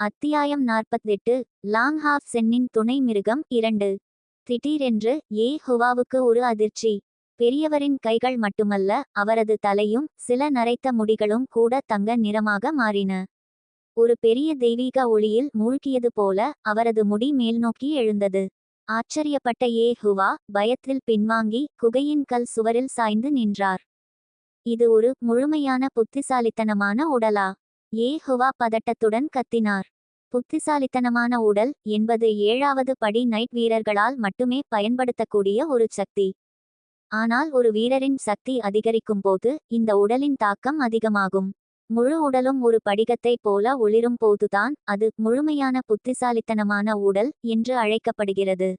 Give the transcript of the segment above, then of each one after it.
அத்தியாயம் நாற்பத்தெட்டு long half சென்னின் துணை மிருகம் இரண்டு. திடீரென்று ஏ ஹுவாவுக்கு ஒரு அதிர்ச்சி. பெரியவரின் கைகள் மட்டுமல்ல அவரது தலையும் சில நரைத்த முடிகளும் கூட தங்க நிறமாக மாறின. ஒரு பெரிய தெய்வீக ஒளியில் மூழ்கியது போல அவரது முடி மேல்நோக்கி எழுந்தது. ஆச்சரியப்பட்ட ஏ ஹுவா பயத்தில் பின்வாங்கி குகையின் கல் சுவரில் சாய்ந்து நின்றார். இது ஒரு முழுமையான புத்திசாலித்தனமான உடலா? ஏ ஹுவா பதட்டத்துடன் கத்தினார். புத்திசாலித்தனமான உடல் என்பது ஏழாவது படி நைட் வீரர்களால் மட்டுமே பயன்படுத்தக்கூடிய ஒரு சக்தி. ஆனால் ஒரு வீரரின் சக்தி அதிகரிக்கும் போது இந்த உடலின் தாக்கம் அதிகமாகும். முழு உடலும் ஒரு படிகத்தை போல ஒளிரும் போதுதான் அது முழுமையான புத்திசாலித்தனமான உடல் என்று அழைக்கப்படுகிறது.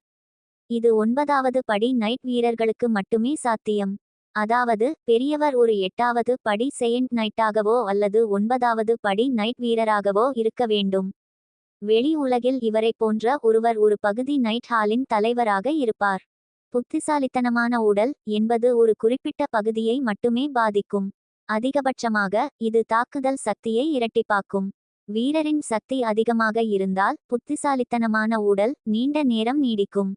இது ஒன்பதாவது படி நைட் வீரர்களுக்கு மட்டுமே சாத்தியம். அதாவது பெரியவர் ஒரு எட்டாவது படி செயின்ட் நைட்டாகவோ அல்லது ஒன்பதாவது படி நைட் வீரராகவோ இருக்க வேண்டும். வெளி உலகில் இவரைப் போன்ற ஒருவர் ஒரு பகுதி நைட் ஹாலின் தலைவராக இருப்பார். புத்திசாலித்தனமான உடல் என்பது ஒரு குறிப்பிட்ட பகுதியை மட்டுமே பாதிக்கும். அதிகபட்சமாக இது தாக்குதல் சக்தியை இரட்டிப்பாக்கும். வீரரின் சக்தி அதிகமாக இருந்தால் புத்திசாலித்தனமான உடல் நீண்ட நேரம் நீடிக்கும்.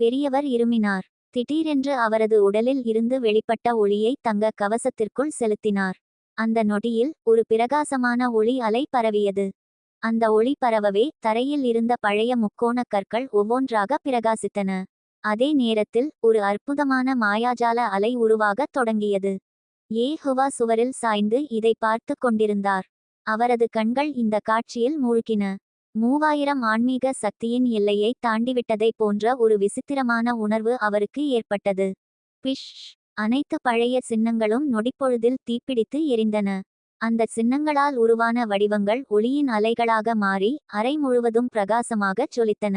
பெரியவர் இருமினார். திடீரென்று அவரது உடலில் இருந்து வெளிப்பட்ட ஒளியை தங்க கவசத்திற்குள் செலுத்தினார். அந்த நொடியில் ஒரு பிரகாசமான ஒளி அலை பரவியது. அந்த ஒளி பரவவே தரையில் இருந்த பழைய முக்கோணக் கற்கள் ஒவ்வொன்றாக பிரகாசித்தன. அதே நேரத்தில் ஒரு அற்புதமான மாயாஜால அலை உருவாகத் தொடங்கியது. ஏ ஹுவா சுவரில் சாய்ந்து இதை பார்த்து கொண்டிருந்தார். அவரது கண்கள் இந்த காட்சியில் மூழ்கின. மூவாயிரம் ஆன்மீக சக்தியின் எல்லையை தாண்டிவிட்டதைப் போன்ற ஒரு விசித்திரமான உணர்வு அவருக்கு ஏற்பட்டது. பிஷ்! அனைத்து பழைய சின்னங்களும் நொடிப்பொழுதில் தீப்பிடித்து எரிந்தன. அந்த சின்னங்களால் உருவான வடிவங்கள் ஒளியின் அலைகளாக மாறி அறை முழுவதும் பிரகாசமாகச் ஜொலித்தன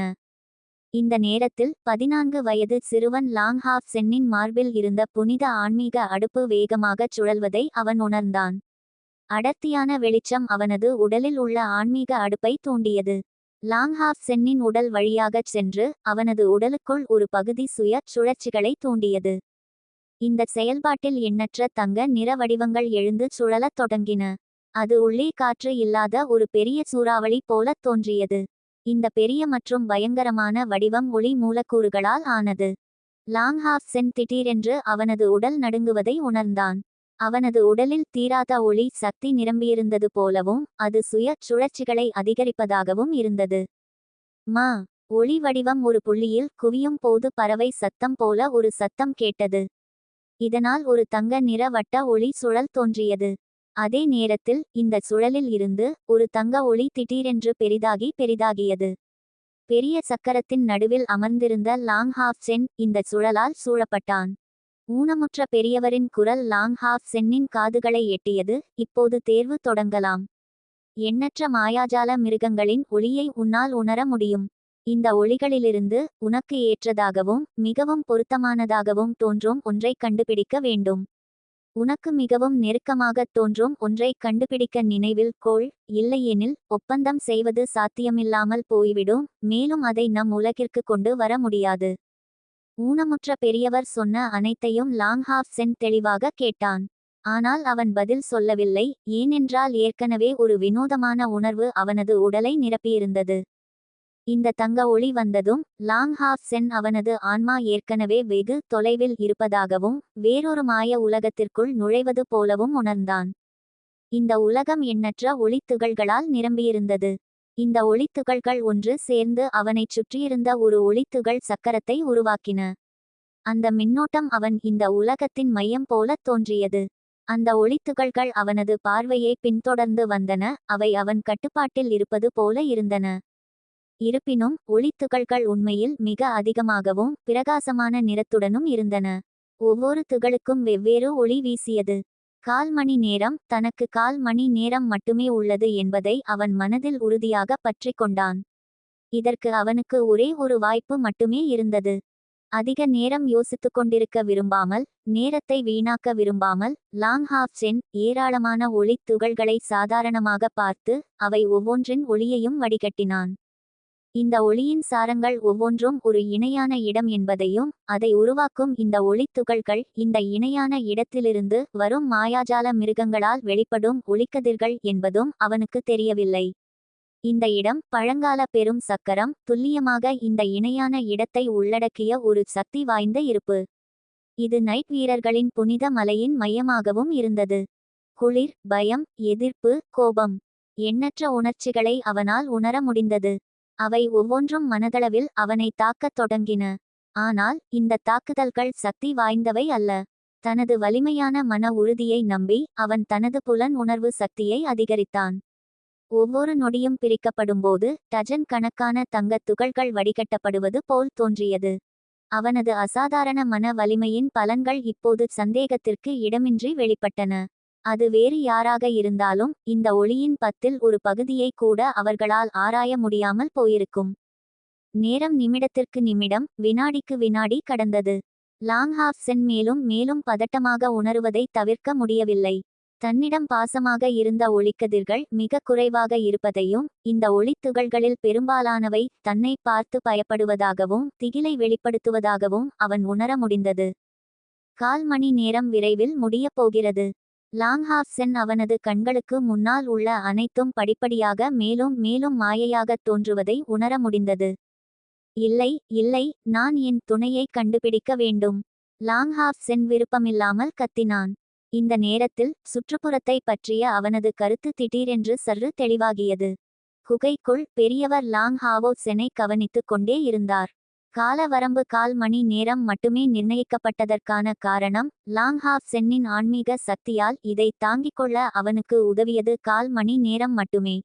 இந்த நேரத்தில் பதினான்கு வயது சிறுவன் லாங் ஹாஃப் சென்னின் மார்பில் இருந்த புனித ஆன்மீக அடுப்பு வேகமாகச் சுழல்வதை அவன் உணர்ந்தான். அடர்த்தியான வெளிச்சம் அவனது உடலில் உள்ள ஆன்மீக அடுப்பை தூண்டியது. லாங்ஹாஃப் சென்னின் உடல் வழியாகச் சென்று அவனது உடலுக்குள் ஒரு பகுதி சுய சுழற்சிகளை தூண்டியது. இந்த செயல்பாட்டில் எண்ணற்ற தங்க நிற வடிவங்கள் எழுந்து சுழலத் தொடங்கின. அது உள்ளே காற்று இல்லாத ஒரு பெரிய சூறாவளி போலத் தோன்றியது. இந்த பெரிய மற்றும் பயங்கரமான வடிவம் ஒளி மூலக்கூறுகளால் ஆனது. லாங்ஹாஃப் சென் திடீரென்று அவனது உடல் நடுங்குவதை உணர்ந்தான். அவனது உடலில் தீராத ஒளி சக்தி நிரம்பியிருந்தது போலவும் அது சுய சுழற்சிகளை அதிகரிப்பதாகவும் இருந்தது. மா ஒளி வடிவம் ஒரு புள்ளியில் குவியும் போது பறவை சத்தம் போல ஒரு சத்தம் கேட்டது. இதனால் ஒரு தங்க நிற வட்ட ஒளி சுழல் தோன்றியது. அதே நேரத்தில் இந்த சுழலில் இருந்து ஒரு தங்க ஒளி திடீரென்று பெரிதாகி பெரிதாகியது. பெரிய சக்கரத்தின் நடுவில் அமர்ந்திருந்த லாங் ஹாஃப் சென் இந்த சுழலால் சூழப்பட்டான். ஊனமுற்ற பெரியவரின் குரல் லாங் ஹாஃப் சென்னின் காதுகளை எட்டியது. இப்போது தேர்வு தொடங்கலாம். எண்ணற்ற மாயாஜால மிருகங்களின் ஒளியை உன்னால் உணர முடியும். இந்த ஒளிகளிலிருந்து உனக்கு ஏற்றதாகவும் மிகவும் பொருத்தமானதாகவும் தோன்றும் ஒன்றை கண்டுபிடிக்க வேண்டும். உனக்கு மிகவும் நெருக்கமாகத் தோன்றும் ஒன்றை கண்டுபிடிக்க நினைவில் கோள். இல்லையெனில் ஒப்பந்தம் செய்வது சாத்தியமில்லாமல் போய்விடும். மேலும் அதை நம் உலகிற்கு கொண்டு வர முடியாது. ஊனமுற்ற பெரியவர் சொன்ன அனைத்தையும் லாங்ஹாஃப் சென் தெளிவாக கேட்டான். ஆனால் அவன் பதில் சொல்லவில்லை ஏனென்றால் ஏற்கனவே ஒரு வினோதமான உணர்வு அவனது உடலை நிரப்பியிருந்தது. இந்த தங்க ஒளி வந்ததும் லாங்ஹாஃப் சென் அவனது ஆன்மா ஏற்கனவே வெகு தொலைவில் இருப்பதாகவும் வேறொரு மாய உலகத்திற்குள் நுழைவது போலவும் உணர்ந்தான். இந்த உலகம் எண்ணற்ற ஒளித்துகள்களால் நிரம்பியிருந்தது. இந்த ஒளித்துகள்கள் ஒன்று சேர்ந்து அவனைச் சுற்றியிருந்த ஒரு ஒளித்துகள் சக்கரத்தை உருவாக்கின. அந்த மின்னோட்டம் அவன் இந்த உலகத்தின் மையம் போலத் தோன்றியது. அந்த ஒளித்துகள்கள் அவனது பார்வையை பின்தொடர்ந்து வந்தன அவை அவன் கட்டுப்பாட்டில் இருப்பது போல இருந்தன. இருப்பினும் ஒளித்துகள்கள் உண்மையில் மிக அதிகமாகவும் பிரகாசமான நிறத்துடனும் இருந்தன. ஒவ்வொரு துகளுக்கும் வெவ்வேறு ஒளி வீசியது. கால் மணி நேரம் தனக்கு கால் மணி நேரம் மட்டுமே உள்ளது என்பதை அவன் மனதில் உறுதியாக பற்றி கொண்டான். இதற்கு அவனுக்கு ஒரே ஒரு வாய்ப்பு மட்டுமே இருந்தது. அதிக நேரம் யோசித்துக் கொண்டிருக்க விரும்பாமல் நேரத்தை வீணாக்க விரும்பாமல் லாங் ஹாஃப் சென் ஏராளமான ஒளித் துகள்களை சாதாரணமாக பார்த்து அவை ஒவ்வொன்றின் ஒளியையும் வடிகட்டினான். இந்த ஒளியின் சாரங்கள் ஒவ்வொன்றும் ஒரு இணையான இடம் என்பதையும் அதை உருவாக்கும் இந்த ஒளித்துகள்கள் இந்த இணையான இடத்திலிருந்து வரும் மாயாஜால மிருகங்களால் வெளிப்படும் ஒளிக்கதிர்கள் என்பதும் அவனுக்கு தெரியவில்லை. இந்த இடம் பழங்கால பெரும் சக்கரம் துல்லியமாக இந்த இணையான இடத்தை உள்ளடக்கிய ஒரு சக்தி வாய்ந்த இருப்பு. இது நைட் வீரர்களின் புனித மலையின் மையமாகவும் இருந்தது. குளிர் பயம் எதிர்ப்பு கோபம். எண்ணற்ற உணர்ச்சிகளை அவனால் உணர முடிந்தது. அவை ஒவ்வொன்றும் மனதளவில் அவனை தாக்கத் தொடங்கின. ஆனால் இந்த தாக்குதல்கள் சக்தி வாய்ந்தவை அல்ல. தனது வலிமையான மன உறுதியை நம்பி அவன் தனது புலன் உணர்வு சக்தியை அதிகரித்தான். ஒவ்வொரு நொடியும் பிரிக்கப்படும்போது டஜன் கணக்கான தங்கத் துகள்கள் வடிகட்டப்படுவது போல் தோன்றியது. அவனது அசாதாரண மன வலிமையின் பலன்கள் இப்போது சந்தேகத்திற்கு இடமின்றி வெளிப்பட்டன. அது வேறு யாராக இருந்தாலும் இந்த ஒளியின் பத்தில் ஒரு பகுதியை கூட அவர்களால் ஆராய முடியாமல் போயிருக்கும். நேரம் நிமிடத்திற்கு நிமிடம் வினாடிக்கு வினாடி கடந்தது. லாங்ஹாஃப் சென் மேலும் மேலும் பதட்டமாக உணருவதை தவிர்க்க முடியவில்லை. தன்னிடம் பாசமாக இருந்த ஒளிக்கதிர்கள் மிக குறைவாக இருப்பதையும் இந்த ஒளித்துகள்களில் பெரும்பாலானவை தன்னை பார்த்து பயப்படுவதாகவும் திகிலை வெளிப்படுத்துவதாகவும் அவன் உணர முடிந்தது. கால் மணி நேரம் விரைவில் முடியப் போகிறது. லாங்ஹாஃப் சென் அவனது கண்களுக்கு முன்னால் உள்ள அனைத்தும் படிப்படியாக மேலும் மேலும் மாயையாகத் தோன்றுவதை உணர முடிந்தது. இல்லை இல்லை நான் என் துணையை கண்டுபிடிக்க வேண்டும் லாங்ஹாஃப் சென் விருப்பமில்லாமல் கத்தினான். இந்த நேரத்தில் சுற்றுப்புறத்தை பற்றிய அவனது கருத்து திடீரென்று சற்று தெளிவாகியது. குகைக்குள் பெரியவர் லாங் ஹாவோ செனை கவனித்துக் கொண்டே இருந்தார். கால வரம்பு கால் மணி நேரம் மட்டுமே நிர்ணயிக்கப்பட்டதற்கான காரணம் லாங் ஹாஃப் சென்னின் ஆன்மீக சக்தியால் இதை தாங்கிக் கொள்ள அவனுக்கு உதவியது கால் மணி நேரம் மட்டுமே.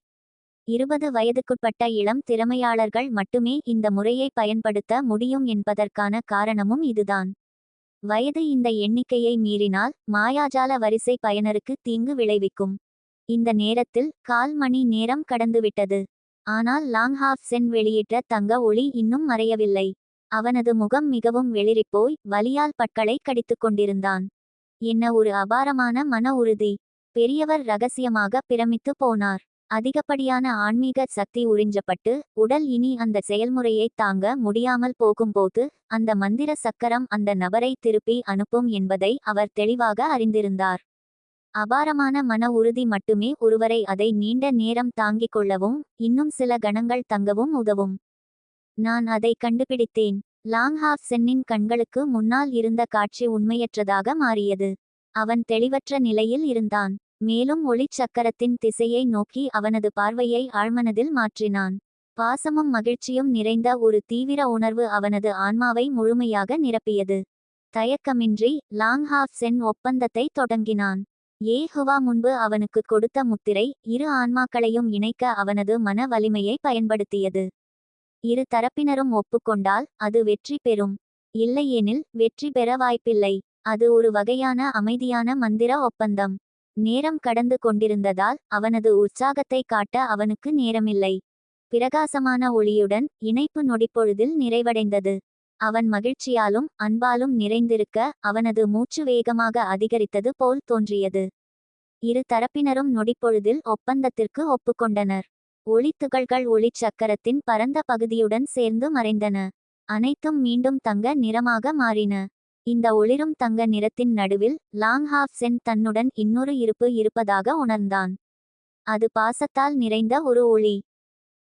இருபது வயதுக்குட்பட்ட இளம் திறமையாளர்கள் மட்டுமே இந்த முறையை பயன்படுத்த முடியும் என்பதற்கான காரணமும் இதுதான். வயது இந்த எண்ணிக்கையை மீறினால் மாயாஜால வரிசை பயனருக்கு தீங்கு விளைவிக்கும். இந்த நேரத்தில் கால் மணி நேரம் கடந்துவிட்டது. ஆனால் லாங்ஹாஃப் சென் வெளியிட்ட தங்க ஒளி இன்னும் மறையவில்லை. அவனது முகம் மிகவும் வெளிரிப்போய் வலியால் பட்களை கடித்துக் கொண்டிருந்தான். என்ன ஒரு அபாரமான மன உறுதி. பெரியவர் ரகசியமாக பிரமித்து போனார். அதிகப்படியான ஆன்மீக சக்தி உறிஞ்சப்பட்டு உடல் இனி அந்த செயல்முறையை தாங்க முடியாமல் போகும்போது அந்த மந்திர சக்கரம் அந்த நபரை திருப்பி அனுப்பும் என்பதை அவர் தெளிவாக அறிந்திருந்தார். அபாரமான மன உறுதி மட்டுமே ஒருவரை அதை நீண்ட நேரம் தாங்கிக் கொள்ளவும் இன்னும் சில கணங்கள் தங்கவும் உதவும். நான் அதை கண்டுபிடித்தேன். லாங்ஹாஃப் சென்னின் கண்களுக்கு முன்னால் இருந்த காட்சி உண்மையற்றதாக மாறியது. அவன் தெளிவற்ற நிலையில் இருந்தான். மேலும் ஒளிச்சக்கரத்தின் திசையை நோக்கி அவனது பார்வையை ஆழ்மனதில் மாற்றினான். பாசமும் மகிழ்ச்சியும் நிறைந்த ஒரு தீவிர உணர்வு அவனது ஆன்மாவை முழுமையாக நிரப்பியது. தயக்கமின்றி லாங்ஹாஃப் சென் ஒப்பந்தத்தை தொடங்கினான். ஏஹுவா முன்பு அவனுக்கு கொடுத்த முத்திரை இரு ஆன்மாக்களையும் இணைக்க அவனது மன வலிமையை பயன்படுத்தியது. இரு தரப்பினரும் ஒப்புக்கொண்டால் அது வெற்றி பெறும். இல்லையெனில் வெற்றி பெற வாய்ப்பில்லை. அது ஒரு வகையான அமைதியான மந்திர ஒப்பந்தம். நேரம் கடந்து கொண்டிருந்ததால் அவனது உற்சாகத்தை காட்ட அவனுக்கு நேரமில்லை. பிரகாசமான ஒளியுடன் இணைப்பு நொடிப்பொழுதில் நிறைவடைந்தது. அவன் மகிழ்ச்சியாலும் அன்பாலும் நிறைந்திருக்க அவனது மூச்சு வேகமாக அதிகரித்தது போல் தோன்றியது. இரு தரப்பினரும் நொடிப்பொழுதில் ஒப்பந்தத்திற்கு ஒப்புக்கொண்டனர். ஒளித்துகள்கள் ஒளிச்சக்கரத்தின் பரந்த பகுதியுடன் சேர்ந்து மறைந்தன. அனைத்தும் மீண்டும் தங்க நிறமாக மாறின. இந்த ஒளிரும் தங்க நிறத்தின் நடுவில் லாங்ஹாஃப் சென் தன்னுடன் இன்னொரு இருப்பு இருப்பதாக உணர்ந்தான். அது பாசத்தால் நிறைந்த ஒரு ஒளி.